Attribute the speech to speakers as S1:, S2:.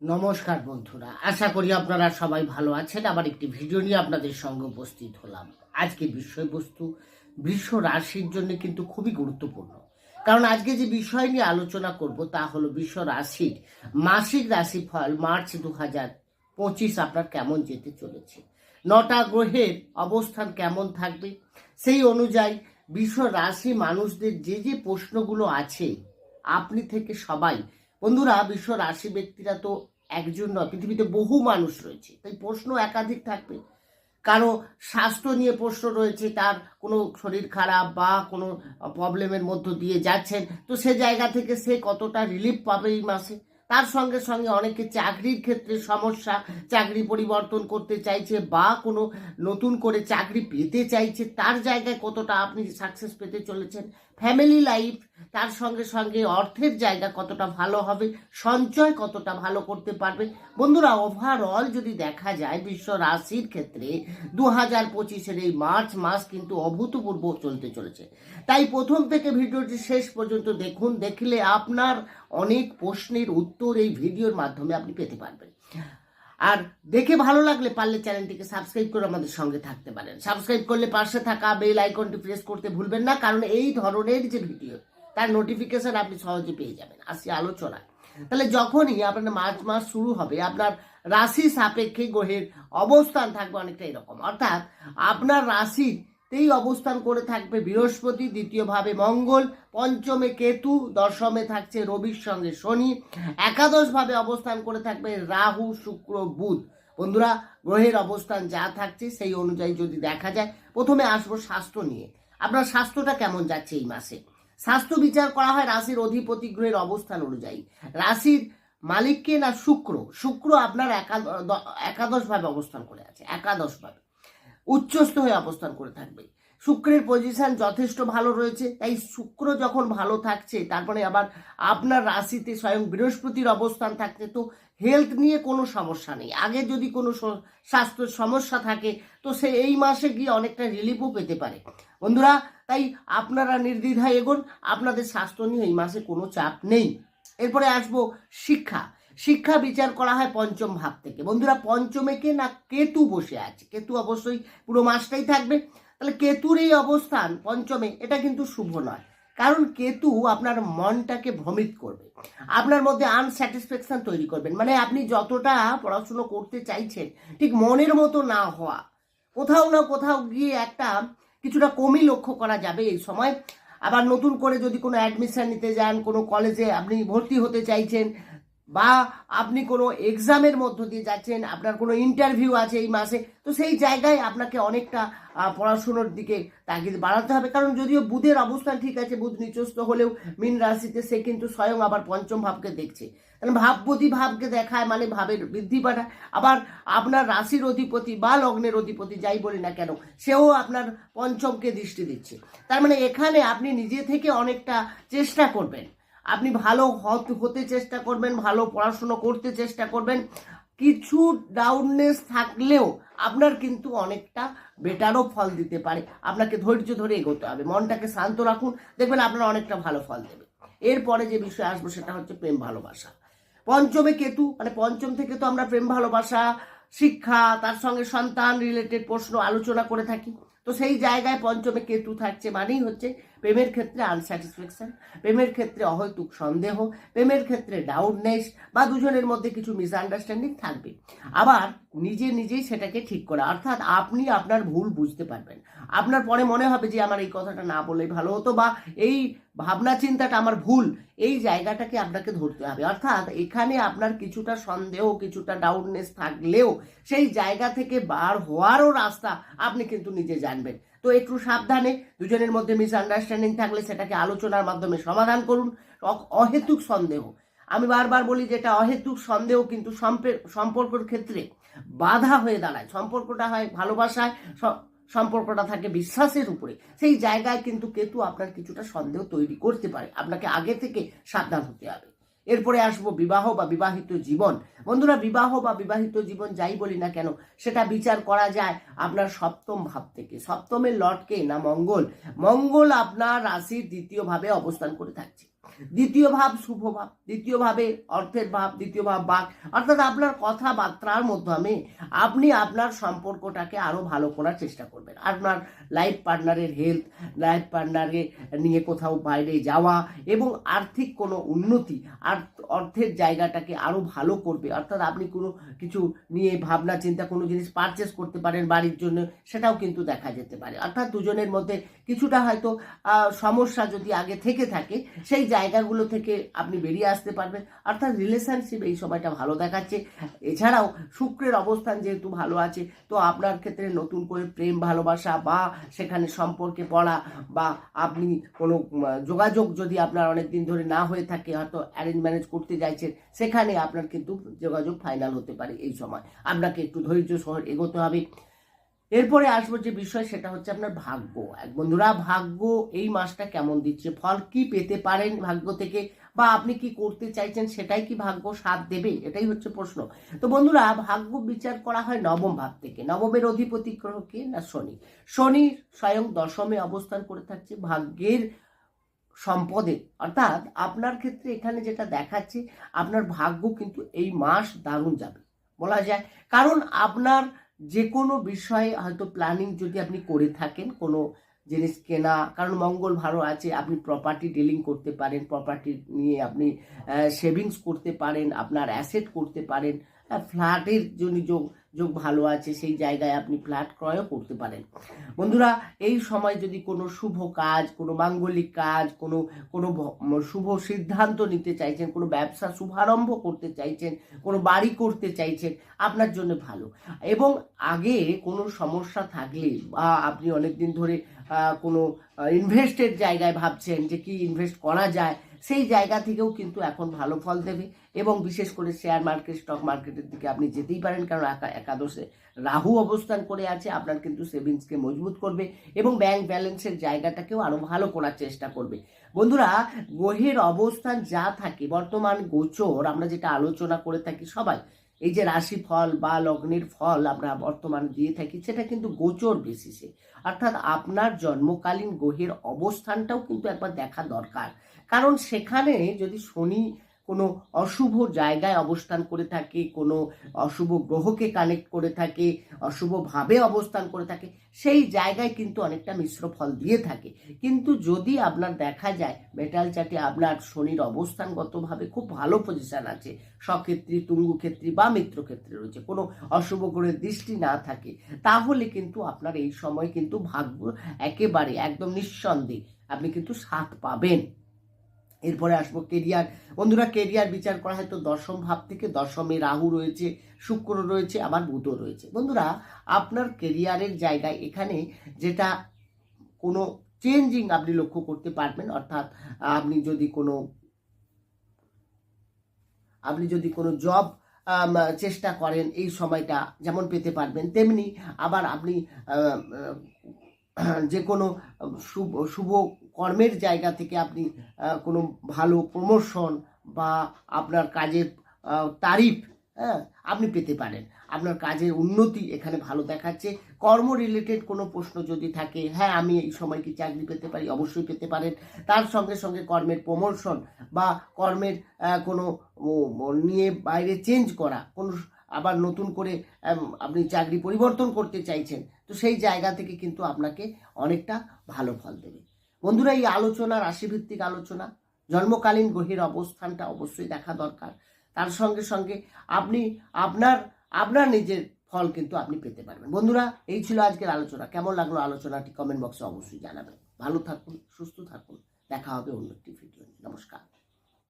S1: নমস্কার বন্ধুরা, আশা করি আপনারা সবাই ভালো আছেন। আবার একটি ভিডিও নিয়ে আপনাদের সঙ্গে উপস্থিত হলাম। আজকে বিষয়বস্তু বৃষ রাশির জন্য কিন্তু খুবই গুরুত্বপূর্ণ। কারণ আজকে যে বিষয় নিয়ে আলোচনা করব তা হলো বিশ্ব রাশির মাসিক রাশিফল মার্চ দু হাজার পঁচিশ আপনার কেমন যেতে চলেছে। নটা গ্রহের অবস্থান কেমন থাকবে? সেই অনুযায়ী বিশ্ব রাশি মানুষদের যে যে প্রশ্নগুলো আছে, আপনি থেকে সবাই বন্ধুরা, বিশ্ব রাশি ব্যক্তিরা তো একজন নয়, পৃথিবীতে বহু মানুষ রয়েছে। তাই প্রশ্ন একাধিক থাকবে। কারও স্বাস্থ্য নিয়ে প্রশ্ন রয়েছে, তার কোনো শরীর খারাপ বা কোনো প্রবলেমের মধ্য দিয়ে যাচ্ছেন, তো সে জায়গা থেকে সে কতটা রিলিফ পাবে এই মাসে? তার সঙ্গে সঙ্গে অনেকে চাকরির ক্ষেত্রে সমস্যা, চাকরি পরিবর্তন করতে চাইছে বা কোনো নতুন করে চাকরি পেতে চাইছে, তার জায়গায় কতটা আপনি সাকসেস পেতে চলেছেন? ফ্যামিলি লাইফ তার সঙ্গে সঙ্গে অর্থের জায়গা কতটা ভালো হবে, সঞ্চয় কতটা ভালো করতে পারবে। বন্ধুরা ওভারঅল যদি দেখা যায় বিশ্ব রাশির ক্ষেত্রে দু হাজার পঁচিশের এই মার্চ মাস কিন্তু অভূতপূর্ব চলতে চলেছে। তাই প্রথম থেকে ভিডিওটি শেষ পর্যন্ত দেখুন, দেখলে আপনার অনেক প্রশ্নের উত্তর এই ভিডিওর মাধ্যমে আপনি পেতে পারবেন। আর দেখে ভালো লাগলে পারলে চ্যানেলটিকে সাবস্ক্রাইব করে আমাদের সঙ্গে থাকতে পারেন। সাবস্ক্রাইব করলে পাশে থাকা বেল আইকনটি প্রেস করতে ভুলবেন না, কারণ এই ধরনের যে ভিডিও তার নোটিফিকেশন আপনি সহজে পেয়ে যাবেন। আসি আলোচনায়। তাহলে যখনই আপনার মার্চ মাস শুরু হবে, আপনার রাশি সাপেক্ষে গ্রহের অবস্থান থাকবে অনেকটা এরকম। অর্থাৎ আপনার রাশির তেই অবস্থান করে থাকবে বৃহস্পতি দ্বিতীয়ভাবে মঙ্গল, পঞ্চমে কেতু, দশমে থাকছে রবির সঙ্গে শনি একাদশভাবে অবস্থান করে থাকবে রাহু, শুক্র, বুধ। বন্ধুরা, গ্রহের অবস্থান যা থাকছে সেই অনুযায়ী যদি দেখা যায়, প্রথমে আসব স্বাস্থ্য নিয়ে। আপনার স্বাস্থ্যটা কেমন যাচ্ছে এই মাসে? স্বাস্থ্য বিচার করা হয় রাশির অধিপতি গ্রহের অবস্থান অনুযায়ী। রাশির মালিককে না শুক্র? শুক্র আপনার একাদশ ভাবে অবস্থান করে আছে, একাদশভাবে। উচ্চস্থ হয়ে অবস্থান করে থাকবে। শুক্রের পজিশন যথেষ্ট ভালো রয়েছে। তাই শুক্র যখন ভালো থাকছে, তারপরে আবার আপনার রাশিতে স্বয়ং বৃহস্পতির অবস্থান থাকছে, তো হেলথ নিয়ে কোনো সমস্যা নেই। আগে যদি কোনো স্বাস্থ্য সমস্যা থাকে, তো সে এই মাসে গিয়ে অনেকটা রিলিফও পেতে পারে। বন্ধুরা, তাই আপনারা নির্দ্বিধায় এগোন, আপনাদের স্বাস্থ্য নিয়ে এই মাসে কোনো চাপ নেই। এরপরে আসব শিক্ষা। শিক্ষা বিচার করা হয় পঞ্চম ভাব থেকে। বন্ধুরা, পঞ্চমে কে না কেতু বসে আছে? কেতু অবশ্যই পুরো মাসটাই থাকবে। তাহলে কেতুর এই অবস্থান পঞ্চমে, এটা কিন্তু শুভ নয়। কারণ কেতু আপনার মনটাকে ভ্রমিত করবে। আপনার মধ্যে আনস্যাটিসফ্যাকশন তৈরি করবেন। মানে আপনি যতটা পড়াশুনো করতে চাইছেন, ঠিক মনের মতো না হওয়া। কোথাও না কোথাও গিয়ে একটা কিছুটা কমই লক্ষ্য করা যাবে এই সময়। আবার নতুন করে যদি কোনো অ্যাডমিশন নিতে যান, কোনো কলেজে আপনি ভর্তি হতে চাইছেন বা আপনি কোনো এক্সামের মধ্য দিয়ে যাচ্ছেন, আপনার কোনো ইন্টারভিউ আছে এই মাসে, তো সেই জায়গায় আপনাকে অনেকটা পড়াশুনোর দিকে তাগিদ বাড়াতে হবে। কারণ যদিও বুধের অবস্থান ঠিক আছে, বুধ নিচস্ত হলেও মীন রাশিতে সে কিন্তু স্বয়ং আবার পঞ্চম ভাবকে দেখছে। কারণ ভাবপতি ভাবকে দেখায় মানে ভাবের বৃদ্ধি পাঠায়। আবার আপনার রাশির অধিপতি বা লগ্নের অধিপতি যাই বলি না কেন, সেও আপনার পঞ্চমকে দৃষ্টি দিচ্ছে। তার মানে এখানে আপনি নিজে থেকে অনেকটা চেষ্টা করবেন। আপনি ভালো হত- চেষ্টা করবেন, ভালো পড়াশুনো করতে চেষ্টা করবেন। কিছু ডাউননেস থাকলেও আপনার কিন্তু অনেকটা বেটারও ফল দিতে পারে। আপনাকে ধৈর্য ধরে এগোতে হবে। মনটাকে শান্ত রাখুন। দেখবেন আপনার অনেকটা ভালো ফল দেবে এরপরে যে বিষয় আসব সেটা হচ্ছে প্রেম ভালোবাসা। পঞ্চমে কেতু মানে পঞ্চম থেকে তো আমরা প্রেম ভালোবাসা, শিক্ষা, তার সঙ্গে সন্তান রিলেটেড প্রশ্ন আলোচনা করে থাকি। তো সেই জায়গায় পঞ্চমে কেতু থাকছে মানেই হচ্ছে প্রেমের ক্ষেত্রে আনস্যাটিসফ্যাকশন প্রেমের ক্ষেত্রে অহৈতুক সন্দেহ, প্রেমের ক্ষেত্রে ডাউটনেস বা দুজনের মধ্যে কিছু মিসআন্ডারস্ট্যান্ডিং থাকবে। আবার নিজে নিজেই সেটাকে ঠিক করা, অর্থাৎ আপনি আপনার ভুল বুঝতে পারবেন। আপনার পরে মনে হবে যে আমার এই কথাটা না বলেই ভালো হতো বা এই ভাবনা চিন্তাটা আমার ভুল, এই জায়গাটাকে আপনাকে ধরতে হবে। অর্থাৎ এখানে আপনার কিছুটা সন্দেহ, কিছুটা ডাউটনেস থাকলেও সেই জায়গা থেকে বার হওয়ারও রাস্তা আপনি কিন্তু নিজে জানবেন। তো একটু সাবধানে দুজনের মধ্যে মিসআন্ডারস্ট্যান্ডিং থাকলে সেটাকে আলোচনার মাধ্যমে সমাধান করুন। অহেতুক সন্দেহ। আমি বারবার বলি যেটা অহেতুক সন্দেহ কিন্তু সম্পে- সম্পর্কের ক্ষেত্রে বাধা হয়ে দাঁড়ায়। সম্পর্কটা হয় ভালোবাসায় সম্পর্কটা থাকে বিশ্বাসের উপরে। সেই জায়গায় কিন্তু কেতু আপনার কিছুটা সন্দেহ তৈরি করতে পারে। আপনাকে আগে থেকে সাবধান হতে হবে। এরপরে আসব বিবাহ বা বিবাহিত জীবন। বন্ধুরা, বিবাহ বা বিবাহিত জীবন যাই বলি না কেন, সেটা বিচার করা যায় আপনার সপ্তম ভাব থেকে। সপ্তমের লটকে না মঙ্গল? মঙ্গল আপনার রাশির দ্বিতীয় ভাবে অবস্থান করে থাকছে। দ্বিতীয় ভাব শুভ ভাব, দ্বিতীয় ভাবে অর্থের ভাব, দ্বিতীয় ভাব বাক, অর্থাৎ আপনার কথাবার্তার মাধ্যমে আপনি আপনার সম্পর্কটাকে আরও ভালো করার চেষ্টা করবেন। আপনার লাইফ পার্টনারের হেলথ লাইফ পার্টনারকে নিয়ে কোথাও বাইরে যাওয়া এবং আর্থিক কোনো উন্নতি আর অর্থের জায়গাটাকে আরও ভালো করবে। অর্থাৎ আপনি কোনো কিছু নিয়ে ভাবনা চিন্তা কোনো জিনিস পারচেস করতে পারেন বাড়ির জন্য, সেটাও কিন্তু দেখা যেতে পারে। অর্থাৎ দুজনের মধ্যে কিছুটা হয়তো সমস্যা যদি আগে থেকে থাকে, সেই জায়গাগুলো থেকে আপনি বেরিয়ে আসতে পারবেন। অর্থাৎ রিলেশনশিপ এই সময়টা ভালো দেখাচ্ছে। এছাড়াও শুক্রের অবস্থান যেহেতু ভালো আছে, তো আপনার ক্ষেত্রে নতুন করে প্রেম, ভালোবাসা বা সেখানে সম্পর্কে পড়া বা আপনি কোনো যোগাযোগ যদি আপনার অনেক দিন ধরে না হয়ে থাকে, হয়তো অ্যারেঞ্জ ম্যারেজ করতে চাইছেন, সেখানে আপনার কিন্তু যোগাযোগ ফাইনাল হতে পারে এই সময়। আপনাকে একটু ধৈর্য সহ এগোতে হবে। এরপরে আসব যে বিষয়, সেটা হচ্ছে আপনার ভাগ্য। এক বন্ধুরা, ভাগ্য এই মাসটা কেমন দিচ্ছে? ফল কি পেতে পারেন ভাগ্য থেকে? বা আপনি কি করতে চাইছেন? সেটাই কি ভাগ্য সাথ দেবে? এটাই হচ্ছে প্রশ্ন। তো বন্ধুরা, ভাগ্য বিচার করা হয় নবম ভাব থেকে। নবমের অধিপতি গ্রহ কে? না, শনি। শনি স্বয়ং দশমে অবস্থান করে থাকছে ভাগ্যের সম্পদে। অর্থাৎ আপনার ক্ষেত্রে এখানে যেটা দেখাচ্ছে, আপনার ভাগ্য কিন্তু এই মাস দারুণ যাবে। বলা যায়। কারণ আপনার যে কোনো বিষয়ে হয়তো প্ল্যানিং যদি আপনি করে থাকেন, কোনো জিনিস কেনা, কারণ মঙ্গল ভালো আছে, আপনি প্রপার্টি ডিলিং করতে পারেন প্রপার্টি নিয়ে আপনি সেভিংস করতে পারেন, আপনার অ্যাসেট করতে পারেন ফ্ল্যাটের জন্য যোগ যোগ ভালো আছে, সেই জায়গায় আপনি ফ্ল্যাট ক্রয়ও করতে পারেন। বন্ধুরা, এই সময় যদি কোনো শুভ কাজ, কোনো মাঙ্গলিক কাজ, কোনো কোনো শুভ সিদ্ধান্ত নিতে চাইছেন, কোনো ব্যবসা শুভারম্ভ করতে চাইছেন, কোনো বাড়ি করতে চাইছেন, আপনার জন্য ভালো। এবং আগে কোনো সমস্যা থাকলে বা আপনি অনেক দিন ধরে কোনো ইনভেস্টের জায়গায় ভাবছেন যে কি ইনভেস্ট করা যায়, সেই জায়গা থেকেও কিন্তু এখন ভালো ফল দেবে। এবং বিশেষ করে শেয়ার মার্কেট স্টক মার্কেটের দিকে আপনি যেতেই পারেন, কারণ একা- একাদশে রাহু অবস্থান করে আছে, আপনার কিন্তু সেভিংসকে মজবুত করবে এবং ব্যাংক ব্যালেন্সের জায়গাটাকেও আরও ভালো করার চেষ্টা করবে। বন্ধুরা, গ্রহের অবস্থান যা থাকে, বর্তমান গোচর, আমরা যেটা আলোচনা করে থাকি সবাই এই যে রাশি ফল বা লগ্নের ফল আমরা বর্তমানে দিয়ে থাকি, সেটা কিন্তু গোচর বেসিসে অর্থাৎ আপনার জন্মকালীন গ্রহের অবস্থানটাও কিন্তু একবার দেখা দরকার। কারণ সেখানে যদি শনি কোনো অশুভ জায়গায় অবস্থান করে থাকে, কোনো অশুভ গ্রহকে কানেক্ট করে থাকে অশুভভাবে অবস্থান করে থাকে, সেই জায়গায় কিন্তু অনেকটা মিশ্র ফল দিয়ে থাকে। কিন্তু যদি আপনার দেখা যায় মেটাল চাটে আপনার শনির অবস্থানগতভাবে খুব ভালো পজিশন আছে, সক্ষেত্রী, তুঙ্গুক্ষেত্রী বা মিত্রক্ষেত্রে রয়েছে, কোনো অশুভ গ্রহের দৃষ্টি না থাকে, তাহলে কিন্তু আপনার এই সময় কিন্তু ভাগ্য একেবারে একদম নিঃসন্দেহে আপনি কিন্তু সাথ পাবেন। এরপরে আসব কেরিয়ার। বন্ধুরা, কেরিয়ার বিচার করা হয় তো দশম ভাব থেকে দশমে রাহু রয়েছে, শুক্র রয়েছে, আবার বুধও রয়েছে। বন্ধুরা, আপনার কেরিয়ারের জায়গায় এখানে যেটা কোনো চেঞ্জিং আপনি লক্ষ্য করতে পারবেন, অর্থাৎ আপনি যদি কোনো আপনি যদি কোনো জব চেষ্টা করেন এই সময়টা যেমন পেতে পারবেন, তেমনি আবার আপনি যে কোনো শুভ শুভ কর্মের জায়গা থেকে আপনি কোনো ভালো প্রমোশন বা আপনার কাজের তারিফ হ্যাঁ আপনি পেতে পারেন। আপনার কাজের উন্নতি এখানে ভালো দেখাচ্ছে। কর্ম রিলেটেড কোনো প্রশ্ন যদি থাকে হ্যাঁ আমি এই সময় কি চাকরি পেতে পারি? অবশ্যই পেতে পারেন। তার সঙ্গে সঙ্গে কর্মের প্রমোশন বা কর্মের কোনো নিয়ে বাইরে চেঞ্জ করা, কোনো আবার নতুন করে আপনি চাকরি পরিবর্তন করতে চাইছেন, তো সেই জায়গা থেকে কিন্তু আপনাকে অনেকটা ভালো ফল দেবে। বন্ধুরা, এই আলোচনা, রাশিভিত্তিক আলোচনা, জন্মকালীন গ্রহের অবস্থানটা অবশ্যই দেখা দরকার। তার সঙ্গে সঙ্গে আপনি, আপনার আপনার নিজের ফল কিন্তু আপনি পেতে পারবেন। বন্ধুরা, এই ছিল আজকের আলোচনা। কেমন লাগল আলোচনাটি কমেন্ট বক্সে অবশ্যই জানাবেন। ভালো থাকুন, সুস্থ থাকুন। দেখা হবে অন্য একটি ভিডিও নমস্কার।